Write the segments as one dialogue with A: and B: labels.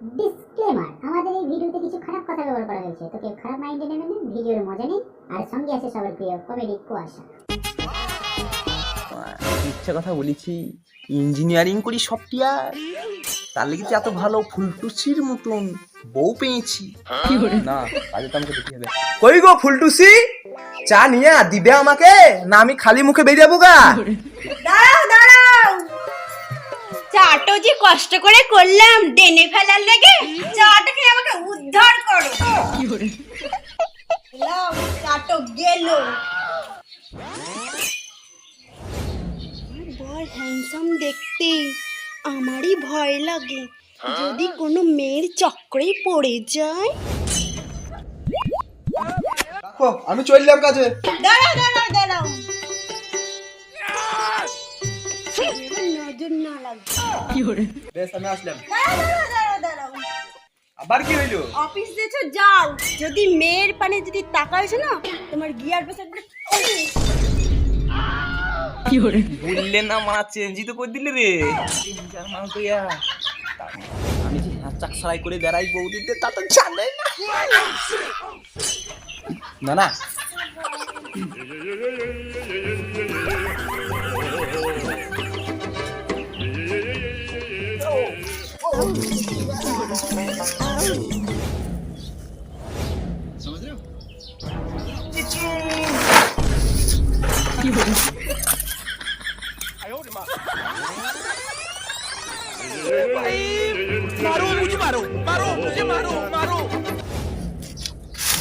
A: Disclaimer আমাদের এই ভিডিওতে কিছু খারাপ কথা ব্যবহার করা হয়েছে তো কেউ খারাপ মাইন্ডে নেবেন না ভিডিওর মজা নেই আর সঙ্গে আছে সবার প্রিয় কমেডি কুয়াশা।
B: ইচ্ছা কথা বলেছি ইঞ্জিনিয়ারিং করি সফটওয়্যার তার লেগেছে এত ভালো ফুলটুসির মতন বউ পেয়েছি। না কাজে তো আমাকে দেখতে হবে। কই গো ফুলটুসি? চা নিয়ে দিবে আমাকে না আমি খালি মুখে বেরিয়ে যাব গা?
C: দাঁড়াও দাঁড়াও চাটো যে কষ্ট করে করলাম ডেনে ফেলার লেগে আমাকে উদ্ধার করো। চাটো গেল। হ্যান্ডসাম দেখতে আমারই ভয় লাগে। যদি কোনো মেয়ের চক্রে পড়ে যায়।
B: আমি চললাম কাজে।
C: দাঁড়াও দাঁড়াও দাঁড়াও। নজর না লাগবে
B: বেশ আমি আসলাম।
C: দাঁড়াও দাঁড়াও দাঁড়াও দাঁড়াও।
B: আবার কি হইল?
C: অফিস দিয়েছ যাও। যদি মেয়ের পানে যদি টাকা না তোমার গিয়ার বেস একবারে
B: বললে না মা চেঞ্জই তো করে দিলে রে। যার মা কইয়া আমি যে হাঁচাক সারাই করে বেড়াই বৌদিতে তা তো জানে না না Maru,
D: de Maru, Maru, de Maru, Maru.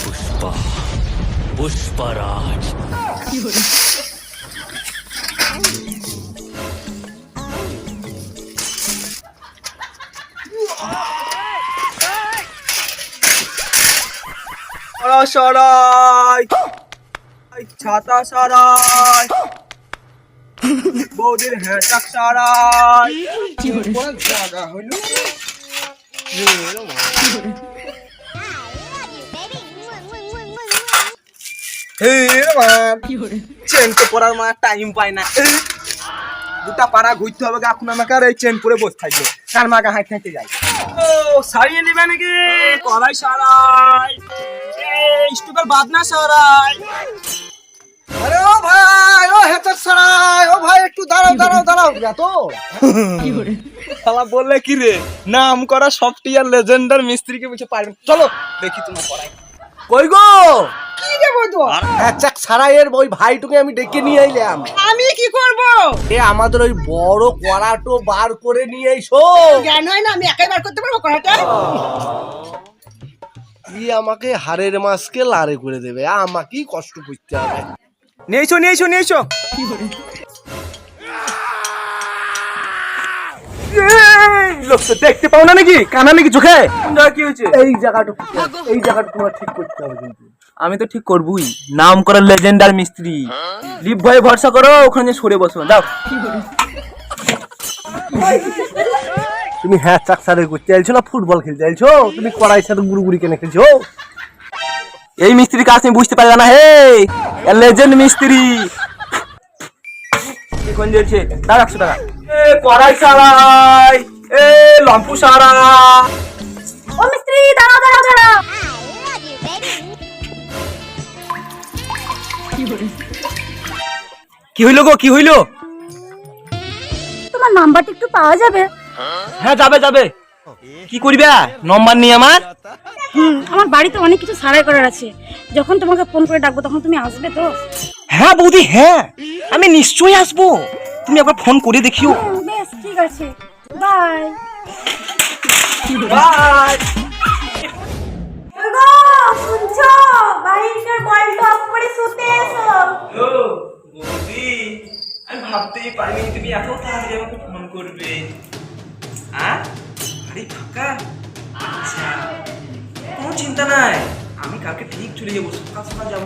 D: Pushpa, Pushparaj.
B: সরা সরাই। ছাতা সরাই। বৌদির হ্যাঁচাক সরাই। জায়গা টাইম না। দুটা পাড়া ঘুরতে হবে এখন আমাকে আর এই চেন পরে বসে থাকবে। ও, সারিয়ে নিবে নাকি? সারাই। স্টুপের বাদনা সারাই।
E: আরে ও ভাই ও হেতার সারাই। ও ভাই একটু দাঁড়াও দাঁড়াও দাঁড়াও। তো।
B: শালা বললে কি রে? নাম করা সফটওয়্যার লেজেন্ডার মিস্ত্রিকে বলছে পারবেন চলো দেখি তোমার পড়াই
E: কই গো? কি যাব তো? হেচাক সারাইয়ের ওই ভাইটুকে আমি ডেকে নিয়ে এলাম
C: আমি কি করব?
E: এ আমাদের ওই বড় কড়াটো বার করে নিয়ে এসো।
C: কেন না আমি একাই বার করতে পারব
E: ই আমাকে হাড়ের মাছকে লারে করে দেবে আমাকেই কষ্ট করতে হবে।
B: নিয়েছো নিয়েছো নিয়েছো। লোক তো দেখতে পাও না নাকি? কানা নাকি চোখে? কি হয়েছে?
E: এই জায়গাটা এই জায়গাটা তোমার ঠিক করতে হবে কিন্তু।
B: আমি তো ঠিক করবই। নাম করা লেজেন্ডার মিস্ত্রি। লিপ ভয়ে ভরসা করো ওখানে সরে বসো। যাও
E: তুমি হ্যাঁ চাক সারে করতে চাইছো না ফুটবল খেলতে চাইছো তুমি কড়াইয়ের সাথে গুড়ি কেনে খেলছো?
B: এই মিস্ত্রির কাজ তুমি বুঝতে পারবে না হে! লেজেন্ড মিস্ত্রি! দাঁড়া একশো টাকা। এ কড়াই সারাই এ লম্পু সারা
C: ও মিস্ত্রি দাঁড়াও দাঁড়াও দাঁড়াও।
B: কি হইল গো কি হইল?
C: তোমার নাম্বারটা একটু পাওয়া যাবে।
B: হ্যাঁ যাবে যাবে। কি করবে? নম্বর নিয়ে আমার?
F: হুম আমার বাড়িতে অনেক কিছু সারাই করার আছে। যখন তোমাকে ফোন করে ডাকবো তখন তুমি আসবে তো?
B: হ্যাঁ বৌদি হ্যাঁ। আমি নিশ্চয়ই আসব। তুমি একবার ফোন করে দেখিও।
F: বেশ ঠিক আছে। বাই
B: বাই
C: শুনছো? বাড়ির বলটা অফ করে শুতে এসো।
B: বৌদি। আমি ভাবতেই পারিনি তুমি এত তাড়াতাড়ি আমাকে ফোন করবে। হ্যাঁ? বাড়ি ফাঁকা। আচ্ছা কোনো চিন্তা নাই। আমি কালকে ঠিক চলে যাব সকাল সকাল যাব।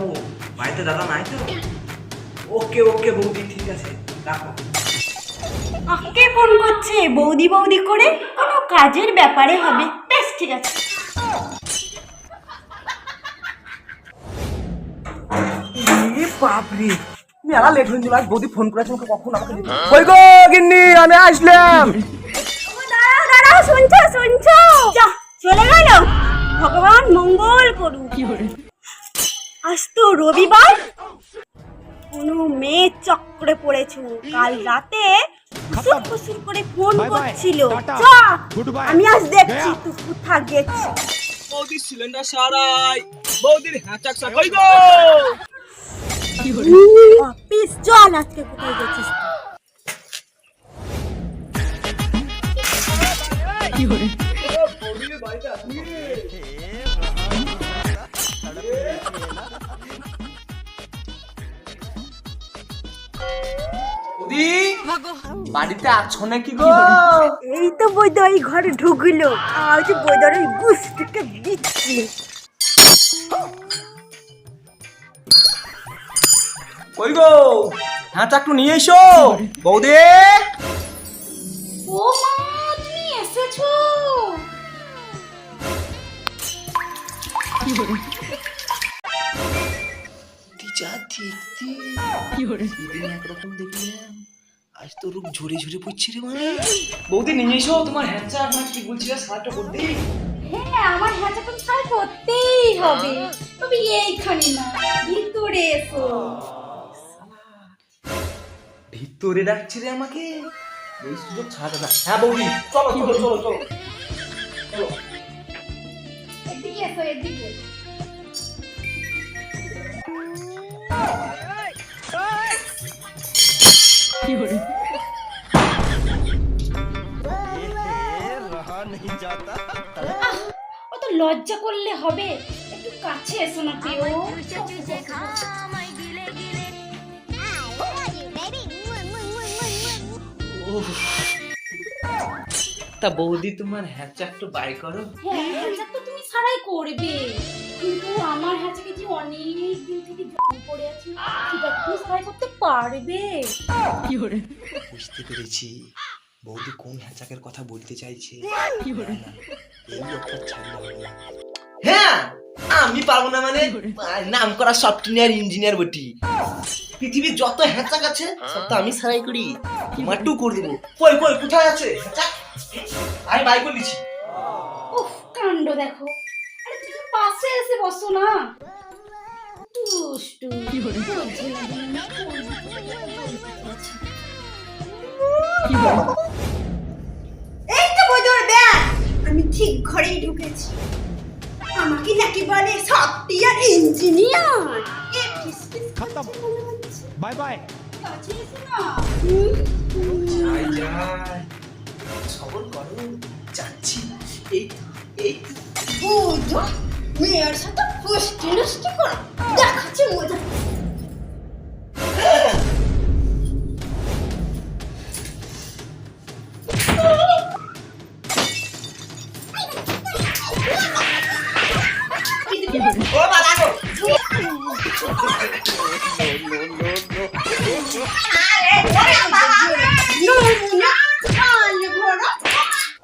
B: বাড়িতে দাদা নাই তো। ওকে ওকে বৌদি ঠিক আছে রাখো।
C: কে ফোন করছে বৌদি বৌদি করে? কোনো কাজের ব্যাপারে হবে। বেশ ঠিক আছে।
B: বাপরে মেলা লেট হয়ে গেল। বৌদি ফোন করেছে আমাকে কখন আমাকে কই গো গিন্নি আমি আসলাম।
C: শুনছো শুনছো? চলে গেল।
F: ভগবান মঙ্গল করুক। আজ তো রবিবার। কোনো মেয়ে চক্রে পড়েছো। কাল রাতে ফুসুর ফুসুর করে ফোন করছিল। আমি আজ দেখছি তুই কোথা গেছি।
B: বৌদির সিলিন্ডার সারাই। বৌদির হ্যাচাক সাকাই গো
F: অফিস চল আজকে কোথায় গেছিস?
B: বৌদি বাড়িতে আছো নাকি গো?
F: এই তো বৈদ্য এই ঘরে ঢুকলো। আজ বৈদ্যর এই গুষ্টিকে দিচ্ছি।
B: কই গো? হ্যাঁ একটু নিয়ে এসো। বৌদি!
F: ও মা! তুমি এসেছ
B: যা দেখতে সেদিন একরকম দেখলাম আজ তো রূপ ঝরে ঝরে পড়ছে রে মানে বৌদি নিয়ে এসো। তোমার হ্যাঁচা আমার কি বলছিলে সাহায্য করতে
F: হ্যাঁ আমার হাতে তো ট্রাই করতেই হবে। তবে এইখানে না ভিতরে এসো।
B: ভিতরে ডাকছে রে আমাকে। এই সুযোগ ছাড়া না। হ্যাঁ বৌদি চলো চলো চলো চলো। চলো।
F: এদিকে এসো এদিকে অত লজ্জা করলে হবে? একটু কাছে এসো না কেউ
B: তা বৌদি তোমার হ্যাঁচা একটু বাই করো।
F: হ্যাঁ তো তুমি সারাই করবে। কিন্তু আমার হ্যাচাকে যে অনেক দিন থেকে জল পড়ে আছে সেটা তুমি সারাই করতে পারবে।
B: বুঝতে পেরেছি। বৌদি কোন হ্যাচাকের কথা বলতে চাইছে? না, এই একটা ছাড়লে হবে হ্যাঁ আমি পারব না মানে নাম করা সফটওয়্যার ইঞ্জিনিয়ার বটি। পৃথিবীর যত হ্যাচাক আছে সব তো আমি সারাই করি। তোমার টু করে দেবো। কই কই কোথায় আছে? আমি বাই করে দিচ্ছি।
F: উফ কাণ্ড দেখো। আরে তুমি পাশে এসে বসো না। দুষ্টু। বুঝে না, এই তো বদর ব্যাগ আমি ঠিক ঘরেই ঢুকেছি। আমাকে নাকি বলে? Software engineer.
B: Bye bye. যাচ্ছি।
F: মেয়ের সাথে পুষ্টি দেখাচ্ছি মজা।
B: ও বাবা গো
F: নমুনা কাল ঘোড়া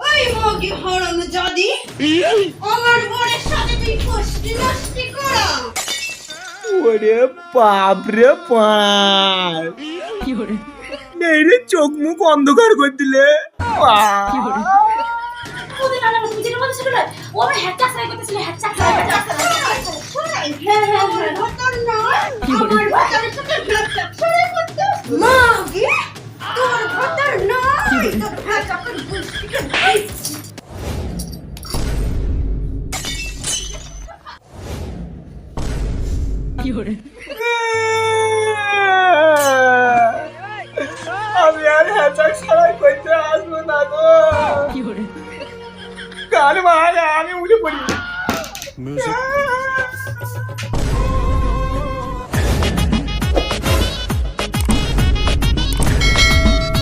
F: ওই মগে হরম যদি আমার বরের সাথে তুই ফুষ্টি নষ্টি করা?
B: ওরে বাপ রে বাপ মেরে চোখ মুখ অন্ধকার করে দিলে।
F: ওদের নানা সেটা নয়। ও আমার হ্যাচা সাই করতেছিল হ্যাচা সাই হ্যাঁ হ্যাঁ হ্যাঁ।
B: কাল মারে